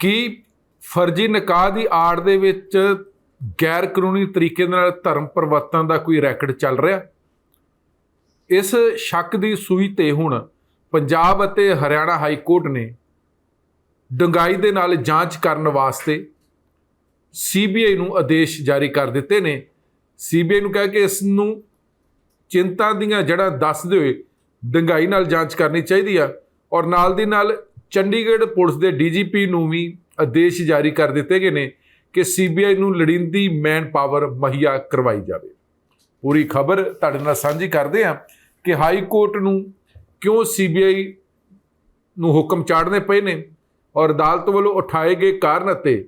ਕੀ ਫਰਜ਼ੀ ਨਿਕਾਹ ਦੀ ਆੜ ਦੇ ਵਿੱਚ ਗੈਰ ਕਾਨੂੰਨੀ ਤਰੀਕੇ ਨਾਲ ਧਰਮ ਪਰਿਵਰਤਨ ਦਾ ਕੋਈ ਰੈਕਡ ਚੱਲ ਰਿਹਾ? ਇਸ ਸ਼ੱਕ ਦੀ ਸੂਈ ਤੇ ਹੁਣ ਪੰਜਾਬ ਅਤੇ ਹਰਿਆਣਾ ਹਾਈ ਕੋਰਟ ਨੇ ਡੰਗਾਈ ਦੇ ਨਾਲ ਜਾਂਚ ਕਰਨ ਵਾਸਤੇ ਸੀਬੀਆਈ ਨੂੰ ਆਦੇਸ਼ ਜਾਰੀ ਕਰ ਦਿੱਤੇ ਨੇ। ਸੀਬੀਆਈ ਨੂੰ ਕਹਿ ਕੇ ਇਸ ਨੂੰ ਚਿੰਤਾ ਦੀਆਂ ਜੜ੍ਹਾਂ ਦੱਸਦੇ ਹੋਏ ਡੰਗਾਈ ਨਾਲ ਜਾਂਚ ਕਰਨੀ ਚਾਹੀਦੀ ਆ ਔਰ ਨਾਲ ਦੀ ਨਾਲ ਚੰਡੀਗੜ੍ਹ ਪੁਲਿਸ ਦੇ ਡੀਜੀਪੀ ਨੂੰ ਵੀ ਆਦੇਸ਼ ਜਾਰੀ ਕਰ ਦਿੱਤੇ ਗਏ ਨੇ ਕਿ ਸੀਬੀਆਈ ਨੂੰ ਲੜਿੰਦੀ ਮੈਨ ਪਾਵਰ ਮੁਹੱਈਆ ਕਰਵਾਈ ਜਾਵੇ। ਪੂਰੀ ਖਬਰ ਤੁਹਾਡੇ ਨਾਲ ਸਾਂਝੀ ਕਰਦੇ ਹਾਂ ਕਿ ਹਾਈ ਕੋਰਟ ਨੂੰ ਕਿਉਂ ਸੀਬੀਆਈ ਨੂੰ ਹੁਕਮ ਚਾੜਨੇ ਪਏ ਨੇ ਔਰ ਅਦਾਲਤ ਵੱਲੋਂ ਉਠਾਏ ਗਏ ਕਾਰਨ ਅਤੇ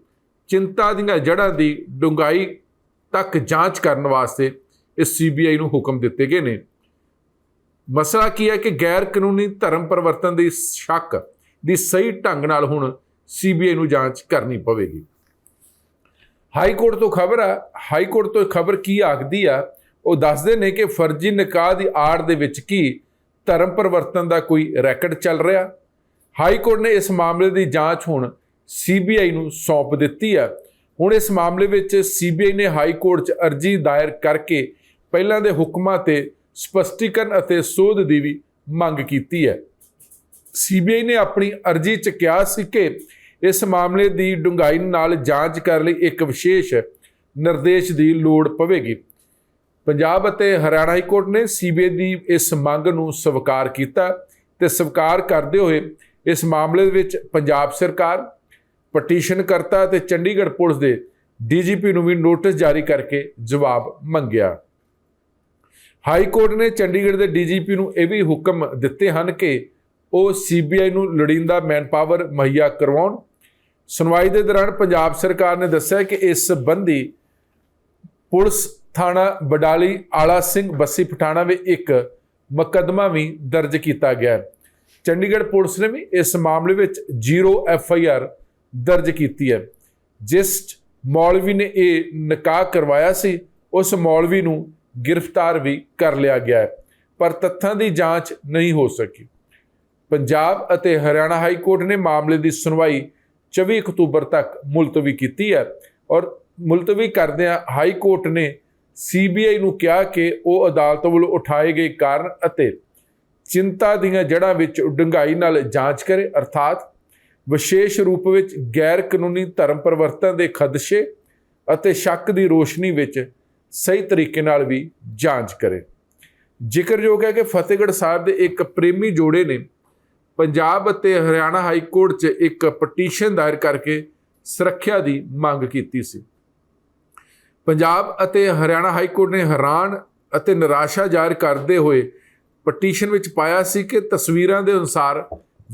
ਚਿੰਤਾ ਦੀਆਂ ਜੜ੍ਹਾਂ ਦੀ ਡੂੰਘਾਈ ਤੱਕ ਜਾਂਚ ਕਰਨ ਵਾਸਤੇ ਇਸ ਸੀਬੀਆਈ ਨੂੰ ਹੁਕਮ ਦਿੱਤੇ ਗਏ ਨੇ। ਮਸਲਾ ਕੀ ਹੈ ਕਿ ਗੈਰ ਕਾਨੂੰਨੀ ਧਰਮ ਪਰਿਵਰਤਨ ਦੀ ਸ਼ੱਕ ਦੀ ਸਹੀ ਢੰਗ ਨਾਲ ਹੁਣ ਸੀਬੀਆਈ ਨੂੰ ਜਾਂਚ ਕਰਨੀ ਪਵੇਗੀ। ਹਾਈ ਕੋਰਟ ਤੋਂ ਖਬਰ ਆ। ਹਾਈ ਕੋਰਟ ਤੋਂ ਖਬਰ ਕੀ ਆਖਦੀ ਆ? ਉਹ ਦੱਸਦੇ ਨੇ ਕਿ ਫਰਜ਼ੀ ਨਿਕਾਹ ਦੀ ਆੜ ਦੇ ਵਿੱਚ ਕੀ ਧਰਮ ਪਰਿਵਰਤਨ ਦਾ ਕੋਈ ਰੈਕਟ ਚੱਲ ਰਿਹਾ। ਹਾਈ ਕੋਰਟ ਨੇ ਇਸ ਮਾਮਲੇ ਦੀ ਜਾਂਚ ਹੁਣ ਸੀਬੀਆਈ ਨੂੰ ਸੌਂਪ ਦਿੱਤੀ ਆ। ਹੁਣ ਇਸ ਮਾਮਲੇ ਵਿੱਚ ਸੀਬੀਆਈ ਨੇ ਹਾਈ ਕੋਰਟ 'ਚ ਅਰਜ਼ੀ ਦਾਇਰ ਕਰਕੇ ਪਹਿਲਾਂ ਦੇ ਹੁਕਮਾਂ ਤੇ ਸਪਸ਼ਟੀਕਰਨ ਅਤੇ ਸੋਧ ਦੀ ਵੀ ਮੰਗ ਕੀਤੀ ਹੈ। ਸੀਬੀਆਈ ਨੇ ਆਪਣੀ ਅਰਜ਼ੀ 'ਚ ਕਿਹਾ ਸੀ ਕਿ ਇਸ ਮਾਮਲੇ ਦੀ ਡੂੰਘਾਈ ਨਾਲ ਜਾਂਚ ਕਰਨ ਲਈ ਇੱਕ ਵਿਸ਼ੇਸ਼ ਨਿਰਦੇਸ਼ ਦੀ ਲੋੜ ਪਵੇਗੀ। ਪੰਜਾਬ ਅਤੇ ਹਰਿਆਣਾ ਹਾਈ ਕੋਰਟ ਨੇ ਸੀਬੀਆਈ ਦੀ ਇਸ ਮੰਗ ਨੂੰ ਸਵੀਕਾਰ ਕੀਤਾ ਤੇ ਸਵੀਕਾਰ ਕਰਦੇ ਹੋਏ ਇਸ ਮਾਮਲੇ ਵਿੱਚ ਪੰਜਾਬ ਸਰਕਾਰ, ਪਟੀਸ਼ਨ ਕਰਤਾ ਤੇ ਚੰਡੀਗੜ੍ਹ ਪੁਲਿਸ ਦੇ ਡੀਜੀਪੀ ਨੂੰ ਵੀ ਨੋਟਿਸ ਜਾਰੀ ਕਰਕੇ ਜਵਾਬ ਮੰਗਿਆ। ਹਾਈ ਕੋਰਟ ਨੇ ਚੰਡੀਗੜ੍ਹ ਦੇ ਡੀਜੀਪੀ ਨੂੰ ਇਹ ਵੀ ਹੁਕਮ ਦਿੱਤੇ ਹਨ ਕਿ ਉਹ ਸੀਬੀਆਈ ਨੂੰ ਲੋੜੀਂਦਾ ਮੈਨਪਾਵਰ ਮੁਹੱਈਆ ਕਰਵਾਉਣ। ਸੁਣਵਾਈ ਦੇ ਦੌਰਾਨ ਪੰਜਾਬ ਸਰਕਾਰ ਨੇ ਦੱਸਿਆ ਕਿ ਇਸ ਸੰਬੰਧੀ ਪੁਲਿਸ ਥਾਣਾ ਬਡਾਲੀ ਆਲਾ ਸਿੰਘ ਬੱਸੀ ਪਠਾਣਾ ਵਿੱਚ ਇੱਕ ਮੁਕੱਦਮਾ ਵੀ ਦਰਜ ਕੀਤਾ ਗਿਆ ਹੈ। ਚੰਡੀਗੜ੍ਹ ਪੁਲਿਸ ਨੇ ਵੀ ਇਸ ਮਾਮਲੇ ਵਿੱਚ ਜ਼ੀਰੋ ਐਫ ਆਈ ਆਰ ਦਰਜ ਕੀਤੀ ਹੈ। ਜਿਸ 'ਚ ਮੌਲਵੀ ਨੇ ਇਹ ਨਿਕਾਹ ਕਰਵਾਇਆ ਸੀ, ਉਸ ਮੌਲਵੀ ਨੂੰ ਗ੍ਰਿਫਤਾਰ ਵੀ ਕਰ ਲਿਆ ਗਿਆ ਹੈ, ਪਰ ਤੱਥਾਂ ਦੀ ਜਾਂਚ ਨਹੀਂ ਹੋ ਸਕੀ। ਪੰਜਾਬ ਅਤੇ ਹਰਿਆਣਾ ਹਾਈ ਕੋਰਟ ਨੇ ਮਾਮਲੇ ਦੀ ਸੁਣਵਾਈ 24 ਅਕਤੂਬਰ ਤੱਕ ਮੁਲਤਵੀ ਕੀਤੀ ਹੈ ਔਰ ਮੁਲਤਵੀ ਕਰਦਿਆਂ ਹਾਈ ਕੋਰਟ ਨੇ ਸੀਬੀਆਈ ਨੂੰ ਕਿਹਾ ਕਿ ਉਹ ਅਦਾਲਤ ਵੱਲੋਂ ਉਠਾਏ ਗਏ ਕਾਰਨ ਅਤੇ ਚਿੰਤਾ ਦੀਆਂ ਜੜ੍ਹਾਂ ਵਿੱਚ ਡੂੰਘਾਈ ਨਾਲ ਜਾਂਚ ਕਰੇ, ਅਰਥਾਤ ਵਿਸ਼ੇਸ਼ ਰੂਪ ਵਿੱਚ ਗੈਰ ਕਾਨੂੰਨੀ ਧਰਮ ਪਰਿਵਰਤਨ ਦੇ ਖਦਸ਼ੇ ਅਤੇ ਸ਼ੱਕ ਦੀ ਰੋਸ਼ਨੀ ਵਿੱਚ ਸਹੀ ਤਰੀਕੇ ਨਾਲ ਵੀ ਜਾਂਚ ਕਰੇ। ਜ਼ਿਕਰਯੋਗ ਹੈ ਕਿ ਫਤਿਹਗੜ੍ਹ ਸਾਹਿਬ ਦੇ ਇੱਕ ਪ੍ਰੇਮੀ ਜੋੜੇ ਨੇ ਪੰਜਾਬ ਅਤੇ ਹਰਿਆਣਾ ਹਾਈ ਕੋਰਟ 'ਚ ਇੱਕ ਪਟੀਸ਼ਨ ਦਾਇਰ ਕਰਕੇ ਸੁਰੱਖਿਆ ਦੀ ਮੰਗ ਕੀਤੀ ਸੀ। ਪੰਜਾਬ ਅਤੇ ਹਰਿਆਣਾ ਹਾਈ ਕੋਰਟ ਨੇ ਹੈਰਾਨ ਅਤੇ ਨਿਰਾਸ਼ਾ ਜ਼ਾਹਿਰ ਕਰਦੇ ਹੋਏ ਪਟੀਸ਼ਨ ਵਿੱਚ ਪਾਇਆ ਸੀ ਕਿ ਤਸਵੀਰਾਂ ਦੇ ਅਨੁਸਾਰ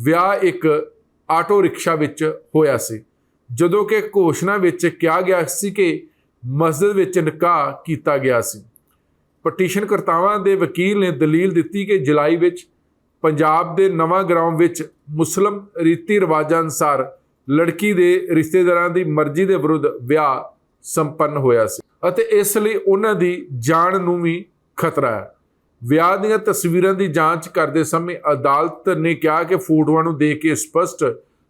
ਵਿਆਹ ਇੱਕ ਆਟੋ ਰਿਕਸ਼ਾ ਵਿੱਚ ਹੋਇਆ ਸੀ, ਜਦੋਂ ਕਿ ਘੋਸ਼ਣਾ ਵਿੱਚ ਕਿਹਾ ਗਿਆ ਸੀ ਕਿ ਮਸਜਿਦ ਵਿੱਚ ਨਿਕਾਹ ਕੀਤਾ ਗਿਆ ਸੀ। ਪਟੀਸ਼ਨ ਕਰਤਾਵਾਂ ਦੇ ਵਕੀਲ ਨੇ ਦਲੀਲ ਦਿੱਤੀ ਕਿ ਜੁਲਾਈ ਵਿੱਚ ਪੰਜਾਬ ਦੇ ਨਵਾਂ ਗਰਾਉਂ ਵਿੱਚ ਮੁਸਲਮ ਰੀਤੀ ਰਿਵਾਜਾਂ ਅਨੁਸਾਰ ਲੜਕੀ ਦੇ ਰਿਸ਼ਤੇਦਾਰਾਂ ਦੀ ਮਰਜ਼ੀ ਦੇ ਵਿਰੁੱਧ ਵਿਆਹ ਸੰਪੰਨ ਹੋਇਆ ਸੀ ਅਤੇ ਇਸ ਲਈ ਉਹਨਾਂ ਦੀ ਜਾਨ ਨੂੰ ਵੀ ਖਤਰਾ ਹੈ। ਵਿਆਹ ਦੀਆਂ ਤਸਵੀਰਾਂ ਦੀ ਜਾਂਚ ਕਰਦੇ ਸਮੇਂ ਅਦਾਲਤ ਨੇ ਕਿਹਾ ਕਿ ਫੋਟੋਆਂ ਨੂੰ ਦੇਖ ਕੇ ਸਪਸ਼ਟ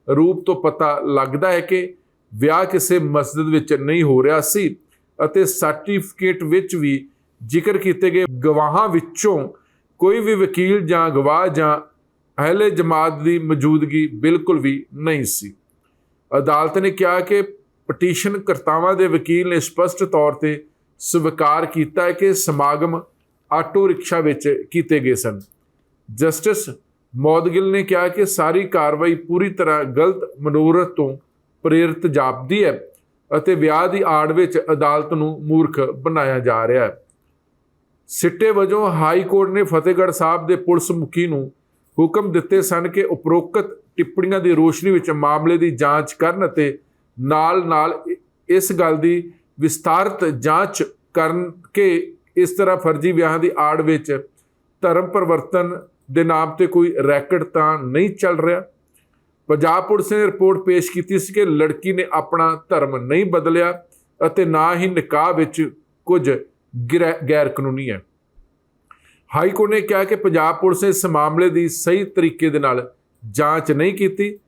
ਰੂਪ ਤੋਂ ਪਤਾ ਲੱਗਦਾ ਹੈ ਕਿ ਵਿਆਹ ਕਿਸੇ ਮਸਜਿਦ ਵਿੱਚ ਨਹੀਂ ਹੋ ਰਿਹਾ ਸੀ ਅਤੇ ਸਰਟੀਫਿਕੇਟ ਵਿੱਚ ਵੀ ਜ਼ਿਕਰ ਕੀਤੇ ਗਏ ਗਵਾਹਾਂ ਵਿੱਚੋਂ ਕੋਈ ਵੀ ਵਕੀਲ ਜਾਂ ਗਵਾਹ ਜਾਂ ਅਹਿਲੇ ਜਮਾਤ ਦੀ ਮੌਜੂਦਗੀ ਬਿਲਕੁਲ ਵੀ ਨਹੀਂ ਸੀ। ਅਦਾਲਤ ਨੇ ਕਿਹਾ ਕਿ ਪਟੀਸ਼ਨ ਕਰਤਾਵਾਂ ਦੇ ਵਕੀਲ ਨੇ ਸਪਸ਼ਟ ਤੌਰ ਤੇ ਸਵੀਕਾਰ ਕੀਤਾ ਹੈ ਕਿ ਸਮਾਗਮ ਆਟੋ ਰਿਕਸ਼ਾ ਵਿੱਚ ਕੀਤੇ ਗਏ ਸਨ। ਜਸਟਿਸ ਮੌਦਗਿਲ ਨੇ ਕਿਹਾ ਕਿ ਸਾਰੀ ਕਾਰਵਾਈ ਪੂਰੀ ਤਰ੍ਹਾਂ ਗਲਤ ਮਨੋਰਥ ਤੋਂ ਪ੍ਰੇਰਿਤ ਜਾਪਦੀ ਹੈ ਅਤੇ ਵਿਆਹ ਦੀ ਆੜ ਵਿੱਚ ਅਦਾਲਤ ਨੂੰ ਮੂਰਖ ਬਣਾਇਆ ਜਾ ਰਿਹਾ ਹੈ। ਸਿੱਟੇ ਵਜੋਂ ਹਾਈ ਕੋਰਟ ਨੇ ਫਤਿਹਗੜ੍ਹ ਸਾਹਿਬ ਦੇ ਪੁਲਿਸ ਮੁਖੀ ਨੂੰ ਹੁਕਮ ਦਿੱਤੇ ਸਨ ਕਿ ਉਪਰੋਕਤ ਟਿੱਪਣੀਆਂ ਦੀ ਰੋਸ਼ਨੀ ਵਿੱਚ ਮਾਮਲੇ ਦੀ ਜਾਂਚ ਕਰਨ ਅਤੇ ਨਾਲ-ਨਾਲ ਇਸ ਗੱਲ ਦੀ ਵਿਸਤਾਰਤ ਜਾਂਚ ਕਰਨ ਕਿ ਇਸ ਤਰ੍ਹਾਂ ਫਰਜ਼ੀ ਵਿਆਹਾਂ ਦੀ ਆੜ ਵਿੱਚ ਧਰਮ ਪਰਿਵਰਤਨ ਦੇ ਨਾਮ ਤੇ ਕੋਈ ਰੈਕਟ ਤਾਂ ਨਹੀਂ ਚੱਲ ਰਿਹਾ। ਪੰਜਾਬ ਪੁਲਿਸ ਨੇ ਰਿਪੋਰਟ ਪੇਸ਼ ਕੀਤੀ ਸੀ ਕਿ ਲੜਕੀ ਨੇ ਆਪਣਾ ਧਰਮ ਨਹੀਂ ਬਦਲਿਆ ਅਤੇ ਨਾ ਹੀ ਨਿਕਾਹ ਵਿੱਚ ਕੁਝ ਗਿਰੈ- ਗੈਰ ਕਾਨੂੰਨੀ ਹੈ। ਹਾਈ ਕੋਰਟ ਨੇ ਕਿਹਾ ਕਿ ਪੰਜਾਬ ਪੁਲਿਸ ਨੇ ਇਸ ਮਾਮਲੇ ਦੀ ਸਹੀ ਤਰੀਕੇ ਦੇ ਨਾਲ ਜਾਂਚ ਨਹੀਂ ਕੀਤੀ।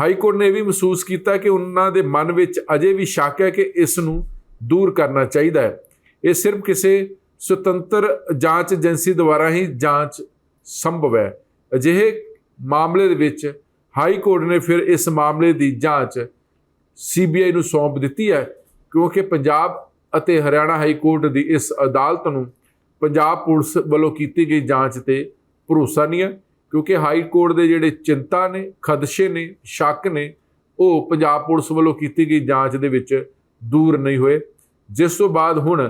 ਹਾਈ ਕੋਰਟ ਨੇ ਇਹ ਵੀ ਮਹਿਸੂਸ ਕੀਤਾ ਕਿ ਉਹਨਾਂ ਦੇ ਮਨ ਵਿੱਚ ਅਜੇ ਵੀ ਸ਼ੱਕ ਹੈ ਕਿ ਇਸ ਨੂੰ ਦੂਰ ਕਰਨਾ ਚਾਹੀਦਾ ਹੈ। ਇਹ ਸਿਰਫ ਕਿਸੇ ਸੁਤੰਤਰ ਜਾਂਚ ਏਜੰਸੀ ਦੁਆਰਾ ਹੀ ਜਾਂਚ ਸੰਭਵ ਹੈ। ਅਜਿਹੇ ਮਾਮਲੇ ਦੇ ਵਿੱਚ ਹਾਈ ਕੋਰਟ ਨੇ ਫਿਰ ਇਸ ਮਾਮਲੇ ਦੀ ਜਾਂਚ ਸੀਬੀਆਈ ਨੂੰ ਸੌਂਪ ਦਿੱਤੀ ਹੈ, ਕਿਉਂਕਿ ਪੰਜਾਬ ਅਤੇ ਹਰਿਆਣਾ ਹਾਈ ਕੋਰਟ ਦੀ ਇਸ ਅਦਾਲਤ ਨੂੰ ਪੰਜਾਬ ਪੁਲਿਸ ਵੱਲੋਂ ਕੀਤੀ ਗਈ ਜਾਂਚ ਤੇ ਭਰੋਸਾ ਨਹੀਂ ਹੈ, ਕਿਉਂਕਿ ਹਾਈ ਕੋਰਟ ਦੇ ਜਿਹੜੇ ਚਿੰਤਾ ਨੇ, ਖਦਸ਼ੇ ਨੇ, ਸ਼ੱਕ ਨੇ, ਉਹ ਪੰਜਾਬ ਪੁਲਿਸ ਵੱਲੋਂ ਕੀਤੀ ਗਈ ਜਾਂਚ ਦੇ ਵਿੱਚ ਦੂਰ ਨਹੀਂ ਹੋਏ। ਜਿਸ ਤੋਂ ਬਾਅਦ ਹੁਣ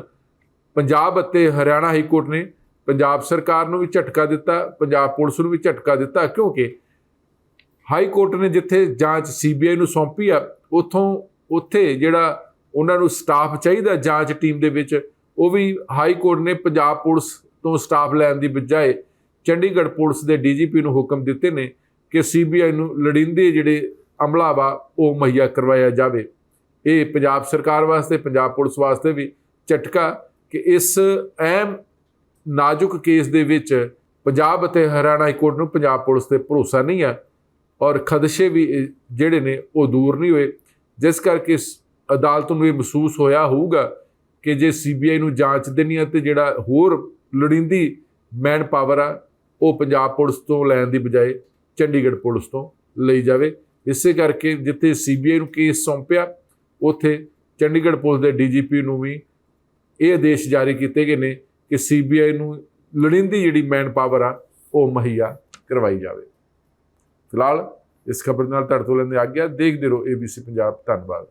ਪੰਜਾਬ ਅਤੇ ਹਰਿਆਣਾ ਹਾਈ ਕੋਰਟ ਨੇ ਪੰਜਾਬ ਸਰਕਾਰ ਨੂੰ ਵੀ ਝਟਕਾ ਦਿੱਤਾ, ਪੰਜਾਬ ਪੁਲਿਸ ਨੂੰ ਵੀ ਝਟਕਾ ਦਿੱਤਾ, ਕਿਉਂਕਿ ਹਾਈ ਕੋਰਟ ਨੇ ਜਿੱਥੇ ਜਾਂਚ ਸੀਬੀਆਈ ਨੂੰ ਸੌਂਪੀ ਆ, ਉਥੋਂ ਉੱਥੇ ਜਿਹੜਾ ਉਹਨਾਂ ਨੂੰ ਸਟਾਫ ਚਾਹੀਦਾ ਜਾਂਚ ਟੀਮ ਦੇ ਵਿੱਚ। ਉਹ ਵੀ ਹਾਈ ਕੋਰਟ ਨੇ ਪੰਜਾਬ ਪੁਲਿਸ ਤੋਂ ਸਟਾਫ ਲੈਣ ਦੀ ਬਜਾਏ ਚੰਡੀਗੜ੍ਹ ਪੁਲਿਸ ਦੇ ਡੀਜੀਪੀ ਨੂੰ ਹੁਕਮ ਦਿੱਤੇ ਨੇ ਕਿ ਸੀਬੀਆਈ ਨੂੰ ਲੜਿੰਦੇ ਜਿਹੜੇ ਅਮਲਾ ਵਾ, ਉਹ ਮੁਹੱਈਆ ਕਰਵਾਇਆ ਜਾਵੇ। ਇਹ ਪੰਜਾਬ ਸਰਕਾਰ ਵਾਸਤੇ, ਪੰਜਾਬ ਪੁਲਿਸ ਵਾਸਤੇ ਵੀ ਝਟਕਾ ਕਿ ਇਸ ਅਹਿਮ ਨਾਜ਼ੁਕ ਕੇਸ ਦੇ ਵਿੱਚ ਪੰਜਾਬ ਅਤੇ ਹਰਿਆਣਾ ਹਾਈ ਕੋਰਟ ਨੂੰ ਪੰਜਾਬ ਪੁਲਿਸ ਤੇ ਭਰੋਸਾ ਨਹੀਂ ਹੈ ਔਰ ਖਦਸ਼ੇ ਵੀ ਜਿਹੜੇ ਨੇ, ਉਹ ਦੂਰ ਨਹੀਂ ਹੋਏ। ਜਿਸ ਕਰਕੇ ਇਸ ਅਦਾਲਤ ਨੂੰ ਇਹ ਮਹਿਸੂਸ ਹੋਇਆ ਹੋਊਗਾ ਕਿ ਜੇ ਸੀਬੀਆਈ ਨੂੰ ਜਾਂਚ ਦੇਣੀ ਹੈ ਤੇ ਜਿਹੜਾ ਹੋਰ ਲੋੜੀਂਦੀ ਮੈਨ ਪਾਵਰ ਆ, ਉਹ ਪੰਜਾਬ ਪੁਲਿਸ ਤੋਂ ਲੈਣ ਦੀ ਬਜਾਏ ਚੰਡੀਗੜ੍ਹ ਪੁਲਿਸ ਤੋਂ ਲਈ ਜਾਵੇ। ਇਸੇ ਕਰਕੇ ਜਿੱਥੇ ਸੀਬੀਆਈ ਨੂੰ ਕੇਸ ਸੌਂਪਿਆ, ਉੱਥੇ ਚੰਡੀਗੜ੍ਹ ਪੁਲਿਸ ਦੇ ਡੀਜੀਪੀ ਨੂੰ ਵੀ ਇਹ ਆਦੇਸ਼ ਜਾਰੀ ਕੀਤੇ ਗਏ ਨੇ ਕਿ ਸੀਬੀਆਈ ਨੂੰ ਲੋੜੀਂਦੀ ਜਿਹੜੀ ਮੈਨ ਪਾਵਰ ਆ, ਉਹ ਮੁਹੱਈਆ ਕਰਵਾਈ ਜਾਵੇ। ਫਿਲਹਾਲ ਇਸ ਖਬਰ ਨਾਲ ਤੁਹਾਡੇ ਤੋਂ ਲੈਂਦੇ ਆ ਗਿਆ ਦੇਖਦੇ ਰਹੋ ABC ਪੰਜਾਬ। ਧੰਨਵਾਦ।